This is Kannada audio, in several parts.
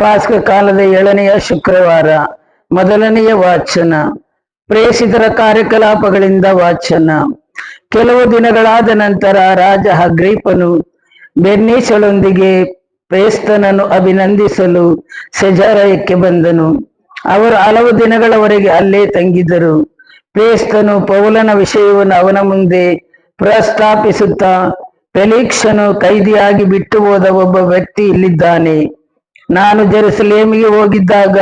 ಪಾಸ್ಕ ಕಾಲದ ಏಳನೆಯ ಶುಕ್ರವಾರ, ಮೊದಲನೆಯ ವಾಚನ, ಪ್ರೇಷಿತರ ಕಾರ್ಯಕಲಾಪಗಳಿಂದ ವಾಚನ. ಕೆಲವು ದಿನಗಳಾದ ನಂತರ ರಾಜ ಹಗ್ರೀಪನು ಬೆರ್ನೀಸಳೊಂದಿಗೆ ಪ್ರೇಸ್ತನನ್ನು ಅಭಿನಂದಿಸಲು ಸೆಜಾರಯಕ್ಕೆ ಬಂದನು. ಅವರು ಹಲವು ದಿನಗಳವರೆಗೆ ಅಲ್ಲೇ ತಂಗಿದ್ದರು ಪ್ರೇಸ್ತನು ಪೌಲನ ವಿಷಯವನ್ನು ಅವನ ಮುಂದೆ ಪ್ರಸ್ತಾಪಿಸುತ್ತಾ, ಪೆಲಿಕ್ಷನು ಕೈದಿಯಾಗಿ ಬಿಟ್ಟು ಹೋದ ಒಬ್ಬ ವ್ಯಕ್ತಿ ಇಲ್ಲಿದ್ದಾನೆ. ನಾನು ಜೆರುಸಲೇಮಿಗೆ ಹೋಗಿದ್ದಾಗ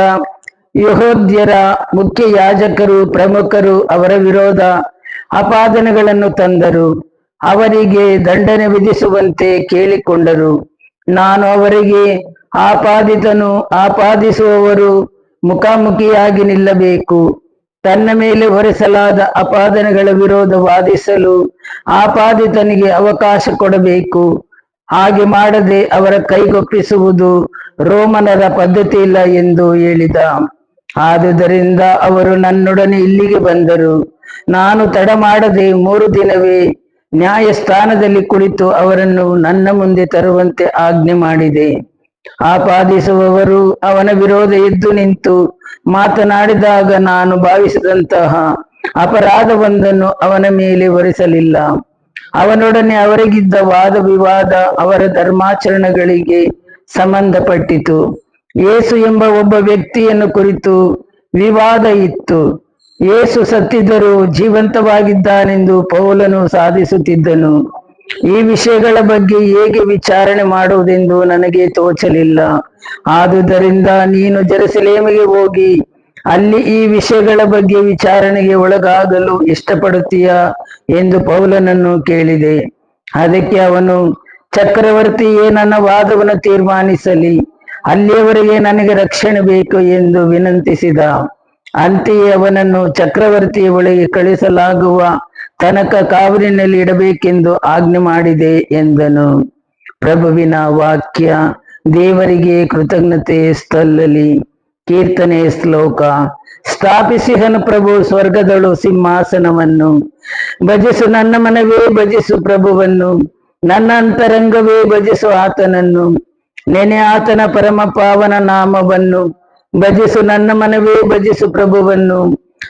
ಯಹೋದ್ಯರ ಮುಖ್ಯ ಯಾಜಕರು, ಪ್ರಮುಖರು ಅವರ ವಿರೋಧ ಅಪಾದನೆಗಳನ್ನು ತಂದರು. ಅವರಿಗೆ ದಂಡನೆ ವಿಧಿಸುವಂತೆ ಕೇಳಿಕೊಂಡರು. ನಾನು ಅವರಿಗೆ ಆಪಾದಿತನು, ಆಪಾದಿಸುವವರು ಮುಖಾಮುಖಿಯಾಗಿ ನಿಲ್ಲಬೇಕು. ತನ್ನ ಮೇಲೆ ಹೊರಿಸಲಾದ ಅಪಾದನೆಗಳ ವಿರೋಧ ವಾದಿಸಲು ಆಪಾದಿತನಿಗೆ ಅವಕಾಶ ಕೊಡಬೇಕು. ಹಾಗೆ ಮಾಡದೆ ಅವರ ಕೈಗೊಪ್ಪಿಸುವುದು ರೋಮನರ ಪದ್ಧತಿ ಇಲ್ಲ ಎಂದು ಹೇಳಿದ. ಆದುದರಿಂದ ಅವರು ನನ್ನೊಡನೆ ಇಲ್ಲಿಗೆ ಬಂದರು. ನಾನು ತಡ ಮಾಡದೆ ಮೂರು ದಿನವೇ ನ್ಯಾಯಸ್ಥಾನದಲ್ಲಿ ಕುಳಿತು ಅವರನ್ನು ನನ್ನ ಮುಂದೆ ತರುವಂತೆ ಆಜ್ಞೆ ಮಾಡಿದೆ. ಆಪಾದಿಸುವವರು ಅವನ ವಿರೋಧ ಎದ್ದು ನಿಂತು ಮಾತನಾಡಿದಾಗ ನಾನು ಭಾವಿಸಿದಂತಹ ಅಪರಾಧವೊಂದನ್ನು ಅವನ ಮೇಲೆ ಹೊರಿಸಲಿಲ್ಲ. ಅವನೊಡನೆ ಅವರಿಗಿದ್ದ ವಾದ ವಿವಾದ ಅವರ ಧರ್ಮಾಚರಣೆಗಳಿಗೆ ಸಂಬಂಧಪಟ್ಟಿತು. ಯೇಸು ಎಂಬ ಒಬ್ಬ ವ್ಯಕ್ತಿಯನ್ನು ಕುರಿತು ವಿವಾದ ಇತ್ತು. ಯೇಸು ಸತ್ತಿದ್ದರೂ ಜೀವಂತವಾಗಿದ್ದಾನೆಂದು ಪೌಲನು ಸಾಧಿಸುತ್ತಿದ್ದನು. ಈ ವಿಷಯಗಳ ಬಗ್ಗೆ ಹೇಗೆ ವಿಚಾರಣೆ ಮಾಡುವುದೆಂದು ನನಗೆ ತೋಚಲಿಲ್ಲ. ಆದುದರಿಂದ ನೀನು ಜೆರುಸಲೇಮಿಗೆ ಹೋಗಿ ಅಲ್ಲಿ ಈ ವಿಷಯಗಳ ಬಗ್ಗೆ ವಿಚಾರಣೆಗೆ ಒಳಗಾಗಲು ಇಷ್ಟಪಡುತ್ತೀಯ ಎಂದು ಪೌಲನನ್ನು ಕೇಳಿದೆ. ಅದಕ್ಕೆ ಅವನು ಚಕ್ರವರ್ತಿಯೇ ನನ್ನ ವಾದವನ್ನು ತೀರ್ಮಾನಿಸಲಿ. ಅಲ್ಲಿಯವರೆಗೆ ನನಗೆ ರಕ್ಷಣೆ ಬೇಕು ಎಂದು ವಿನಂತಿಸಿದ. ಅಂತೆಯೇ ಅವನನ್ನು ಚಕ್ರವರ್ತಿಯ ಒಳಗೆ ಕಳಿಸಲಾಗುವ ತನಕ ಕಾವಲಿನಲ್ಲಿ ಇಡಬೇಕೆಂದು ಆಜ್ಞೆ ಮಾಡಿದೆ, ಎಂದನು. ಪ್ರಭುವಿನ ವಾಕ್ಯ ದೇವರಿಗೆ ಕೃತಜ್ಞತೆ ಸ್ಥಲ್ಲಲಿ ಕೀರ್ತನೆ ಶ್ಲೋಕ. ಸ್ಥಾಪಿಸಿಹನು ಪ್ರಭು ಸ್ವರ್ಗದಳು ಸಿಂಹಾಸನವನ್ನು. ಭಜಿಸು ನನ್ನ ಮನವೇ, ಭಜಿಸು ಪ್ರಭುವನ್ನು. ನನ್ನ ಅಂತರಂಗವೇ, ಭಜಿಸು ಆತನನ್ನು. ನೆನೆ ಆತನ ಪರಮ ಪಾವನ ನಾಮವನ್ನು. ಭಜಿಸು ನನ್ನ ಮನವೇ, ಭಜಿಸು ಪ್ರಭುವನ್ನು.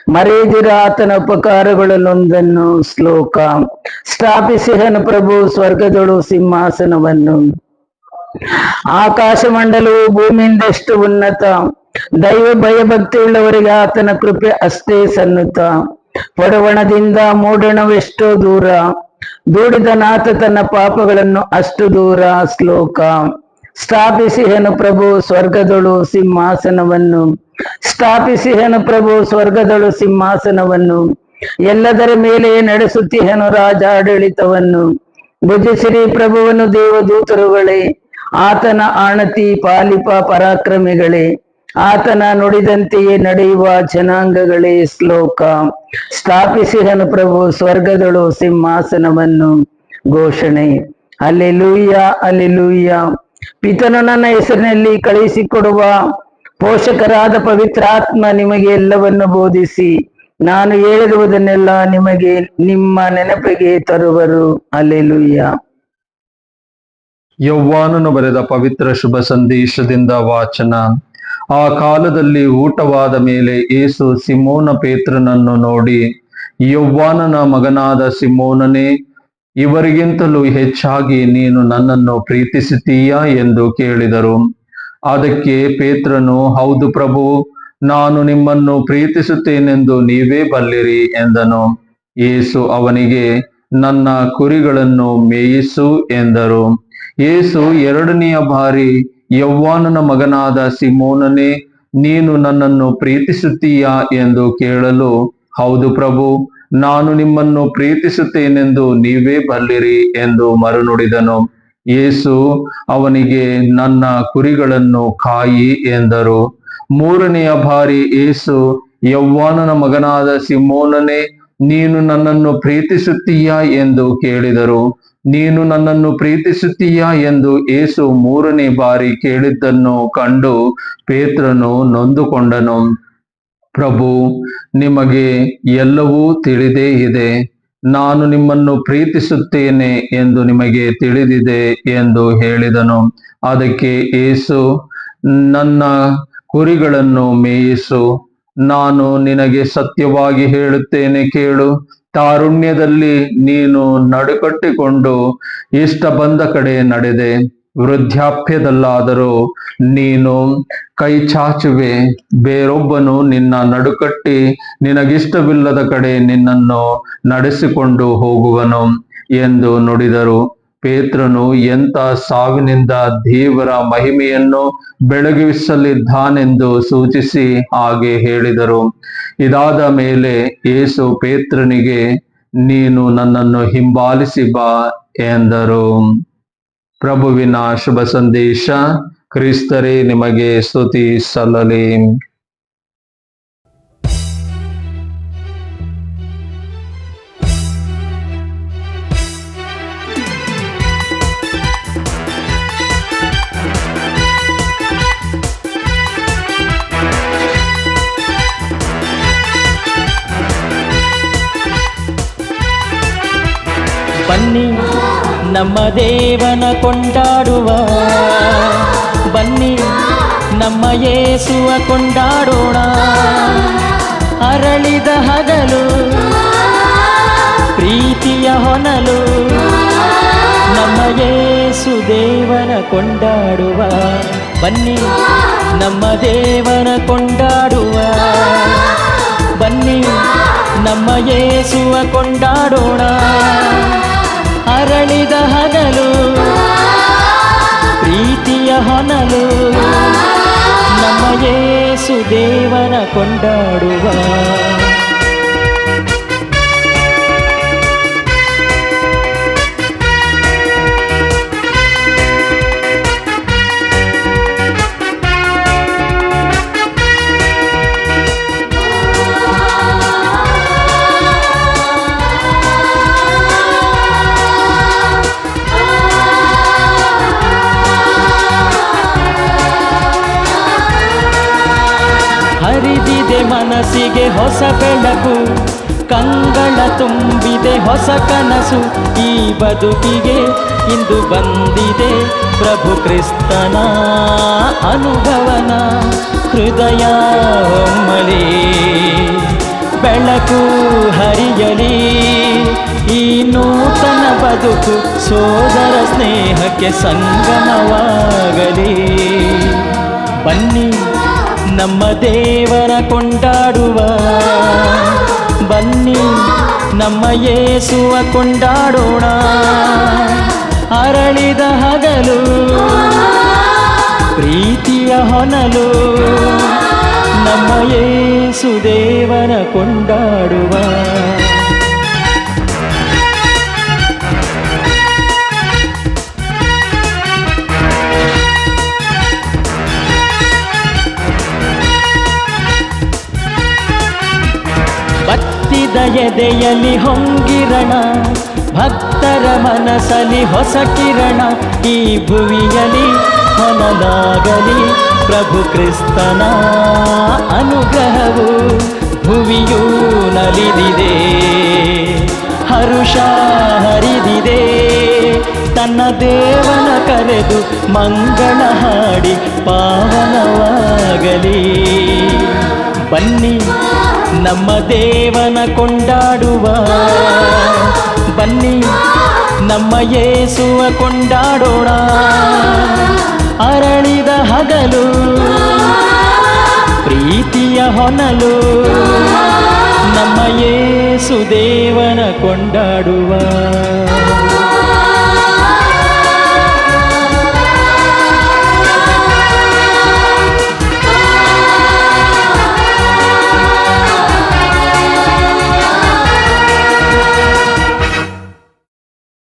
ಮರೆಯದಿರ ಆತನ ಉಪಕಾರಗಳನ್ನೊಂದನ್ನು. ಶ್ಲೋಕ. ಸ್ಥಾಪಿಸಿಹನು ಪ್ರಭು ಸ್ವರ್ಗದಳು ಸಿಂಹಾಸನವನ್ನು. ಆಕಾಶ ಮಂಡಲವು ಭೂಮಿಯಿಂದಷ್ಟು ಉನ್ನತ. ದೈವ ಭಯಭಕ್ತಿಯುಳ್ಳವರಿಗೆ ಆತನ ಕೃಪೆ ಅಷ್ಟೇ ಸನ್ನುತ. ಪಡವಣದಿಂದ ಮೂಡಣವೆಷ್ಟೋ ದೂರ, ದೂಡಿದ ನಾಥ ತನ್ನ ಪಾಪಗಳನ್ನು ಅಷ್ಟು ದೂರ. ಶ್ಲೋಕ. ಸ್ಥಾಪಿಸಿ ಹೆನು ಪ್ರಭು ಸ್ವರ್ಗದಳು ಸಿಂಹಾಸನವನ್ನು. ಸ್ಥಾಪಿಸಿಹನು ಪ್ರಭು ಸ್ವರ್ಗದಳು ಸಿಂಹಾಸನವನ್ನು. ಎಲ್ಲದರ ಮೇಲೆ ರಾಜ ಆಡಳಿತವನ್ನು. ಭುಜಿಸಿರಿ ಪ್ರಭುವನ್ನು ದೇವದೂತರುಗಳೇ, ಆತನ ಆಣತಿ ಪಾಲಿಪ ಪರಾಕ್ರಮಿಗಳೇ. ಆತನ ನುಡಿದಂತೆಯೇ ನಡೆಯುವ ಜನಾಂಗಗಳೇ ಶ್ಲೋಕ. ಸ್ಥಾಪಿಸಿದನು ಪ್ರಭು ಸ್ವರ್ಗದಳು ಸಿಂಹಾಸನವನ್ನು ಘೋಷಣೆ. ಅಲ್ಲೆಲೂಯ್ಯ ಅಲ್ಲೆಲೂಯ್ಯ ಪಿತನು ನನ್ನ ಹೆಸರಿನಲ್ಲಿ ಕಳುಹಿಸಿಕೊಡುವ ಪೋಷಕರಾದ ಪವಿತ್ರಾತ್ಮ ನಿಮಗೆ ಎಲ್ಲವನ್ನು ಬೋಧಿಸಿ, ನಾನು ಹೇಳಿರುವುದನ್ನೆಲ್ಲ ನಿಮಗೆ ನಿಮ್ಮ ನೆನಪಿಗೆ ತರುವರು. ಅಲ್ಲೆಲುಯ್ಯ ಯೌವಾನನು ಬರೆದ ಪವಿತ್ರ ಶುಭ ಸಂದೇಶದಿಂದ ವಾಚನ. ಆ ಕಾಲದಲ್ಲಿ ಊಟವಾದ ಮೇಲೆ ಏಸು ಸಿಮೋನ ಪೇತ್ರನನ್ನು ನೋಡಿ, ಯೌವ್ವಾನನ ಮಗನಾದ ಸಿಮೋನನೇ, ಇವರಿಗಿಂತಲೂ ಹೆಚ್ಚಾಗಿ ನೀನು ನನ್ನನ್ನು ಪ್ರೀತಿಸುತ್ತೀಯಾ ಎಂದು ಕೇಳಿದರು. ಅದಕ್ಕೆ ಪೇತ್ರನು, ಹೌದು ಪ್ರಭು, ನಾನು ನಿಮ್ಮನ್ನು ಪ್ರೀತಿಸುತ್ತೇನೆಂದು ನೀವೇ ಬಲ್ಲಿರಿ ಎಂದನು. ಏಸು ಅವನಿಗೆ, ನನ್ನ ಕುರಿಗಳನ್ನು ಮೇಯಿಸು ಎಂದರು. ಏಸು ಎರಡನೆಯ ಬಾರಿ ಯೌವಾನನ ಮಗನಾದ ಸಿಮೋನನೇ, ನೀನು ನನ್ನನ್ನು ಪ್ರೀತಿಸುತ್ತೀಯಾ ಎಂದು ಕೇಳಲು, ಹೌದು ಪ್ರಭು, ನಾನು ನಿಮ್ಮನ್ನು ಪ್ರೀತಿಸುತ್ತೇನೆಂದು ನೀವೇ ಬಲ್ಲಿರಿ ಎಂದು ಮರುನುಡಿದನು. ಯೇಸು ಅವನಿಗೆ, ನನ್ನ ಕುರಿಗಳನ್ನು ಕಾಯಿ ಎಂದರು. ಮೂರನೆಯ ಬಾರಿ ಏಸು ಯೌವಾನನ ಮಗನಾದ ಸಿಮೋನನೇ, ನೀನು ನನ್ನನ್ನು ಪ್ರೀತಿಸುತ್ತೀಯಾ ಎಂದು ಕೇಳಿದರು. ನೀನು ನನ್ನನ್ನು ಪ್ರೀತಿಸುತ್ತೀಯಾ ಎಂದು ಏಸು ಮೂರನೇ ಬಾರಿ ಕೇಳಿದ್ದನ್ನು ಕಂಡು ಪೇತ್ರನು ನೊಂದುಕೊಂಡನು. ಪ್ರಭು, ನಿಮಗೆ ಎಲ್ಲವೂ ತಿಳಿದೇ ಇದೆ. ನಾನು ನಿಮ್ಮನ್ನು ಪ್ರೀತಿಸುತ್ತೇನೆ ಎಂದು ನಿಮಗೆ ತಿಳಿದಿದೆ ಎಂದು ಹೇಳಿದನು. ಅದಕ್ಕೆ ಏಸು, ನನ್ನ ಕುರಿಗಳನ್ನು ಮೇಯಿಸು. ನಾನು ನಿನಗೆ ಸತ್ಯವಾಗಿ ಹೇಳುತ್ತೇನೆ ಕೇಳು. ತಾರುಣ್ಯದಲ್ಲಿ ನೀನು ನಡುಕಟ್ಟಿಕೊಂಡು ಇಷ್ಟ ಬಂದ ಕಡೆ ನಡೆದೆ. ವೃದ್ಧಾಪ್ಯದಲ್ಲಾದರೂ ನೀನು ಕೈ ಚಾಚುವೆ. ಬೇರೊಬ್ಬನು ನಿನ್ನ ನಡುಕಟ್ಟಿ ನಿನಗಿಷ್ಟವಿಲ್ಲದ ಕಡೆ ನಿನ್ನನ್ನು ನಡೆಸಿಕೊಂಡು ಹೋಗುವನು ಎಂದು ನುಡಿದರು. ಪೇತ್ರನು ಎಂತ ಸಾವಿನಿಂದ ದೇವರ ಮಹಿಮೆಯನ್ನು ಬೆಳಗಿಸಲಿದ್ದಾನೆಂದು ಸೂಚಿಸಿ ಹಾಗೆ ಹೇಳಿದರು. ಇದಾದ ಮೇಲೆ ಏಸು ಪೇತ್ರನಿಗೆ, ನೀನು ನನ್ನನ್ನು ಹಿಂಬಾಲಿಸಿ ಬಾ ಎಂದರು. ಪ್ರಭುವಿನ ಶುಭ ಸಂದೇಶ, ಕ್ರಿಸ್ತರೇ, ನಿಮಗೆ ಸ್ತುತಿ ಸಲ್ಲಲಿ. ಬನ್ನಿ, ನಮ್ಮ ದೇವನ ಕೊಂಡಾಡುವ. ಬನ್ನಿ, ನಮ್ಮ ಯೇಸುವ ಕೊಂಡಾಡೋಣ. ಅರಳಿದ ಹಗಲು, ಪ್ರೀತಿಯ ಹೊನಲು, ನಮ್ಮ ಯೇಸು ದೇವನ ಕೊಂಡಾಡುವ. ಬನ್ನಿ, ನಮ್ಮ ದೇವನ ಕೊಂಡಾಡುವ. ಬನ್ನಿ, ನಮ್ಮ ಯೇಸುವ ಕೊಂಡಾಡೋಣ. ಅರಳಿದ ಹಗಲು ಪ್ರೀತಿಯ ಹೊನಲು ನಮ್ಮ ಯೇಸು ಕೊಂಡಾಡುವ ಮನಸ್ಸಿಗೆ ಹೊಸ ಬೆಳಕು, ಕಂಗಳ ತುಂಬಿದೆ ಹೊಸ ಕನಸು. ಈ ಬದುಕಿಗೆ ಇಂದು ಬಂದಿದೆ ಪ್ರಭು ಕ್ರಿಸ್ತನ ಅನುಭವನ. ಹೃದಯ ಹೊಮ್ಮಲಿ, ಬೆಳಕು ಹರಿಯಲಿ. ಈ ನೂತನ ಬದುಕು ಸೋದರ ಸ್ನೇಹಕ್ಕೆ ಸಂಗಮವಾಗಲಿ. ಬನ್ನಿ. ನಮ್ಮ ದೇವರ ಕೊಂಡಾಡುವ. ಬನ್ನಿ ನಮ್ಮ ಯೇಸುವ ಕೊಂಡಾಡೋಣ. ಅರಳಿದ ಹಗಲು, ಪ್ರೀತಿಯ ಹೊನಲು, ನಮ್ಮ ಯೇಸು ದೇವರ ಕೊಂಡಾಡುವ. ಬತ್ತಿದ ಎದೆಯಲ್ಲಿ ಹೊಂಗಿರಣ, ಭಕ್ತರ ಮನಸ್ಸಲ್ಲಿ ಹೊಸ ಕಿರಣ, ಈ ಭುವಿಯಲಿ ಹೊನಲಾಗಲಿ ಪ್ರಭು ಕ್ರಿಸ್ತನ ಅನುಗ್ರಹವು. ಭುವಿಯೂ ನಲಿದಿದೆ, ಹರುಷ ಹರಿದಿದೆ. ತನ್ನ ದೇವನ ಕರೆದು ಮಂಗಳ ಹಾಡಿ ಪಾವನವಾಗಲಿ. ಬನ್ನಿ. ನಮ್ಮ ದೇವನ ಕೊಂಡಾಡುವ. ಬನ್ನಿ, ನಮ್ಮ ಯೇಸುವ ಕೊಂಡಾಡೋಣ. ಅರಳಿದ ಹಗಲು, ಪ್ರೀತಿಯ ಹೊನಲು, ನಮ್ಮ ಯೇಸು ದೇವನ ಕೊಂಡಾಡುವ.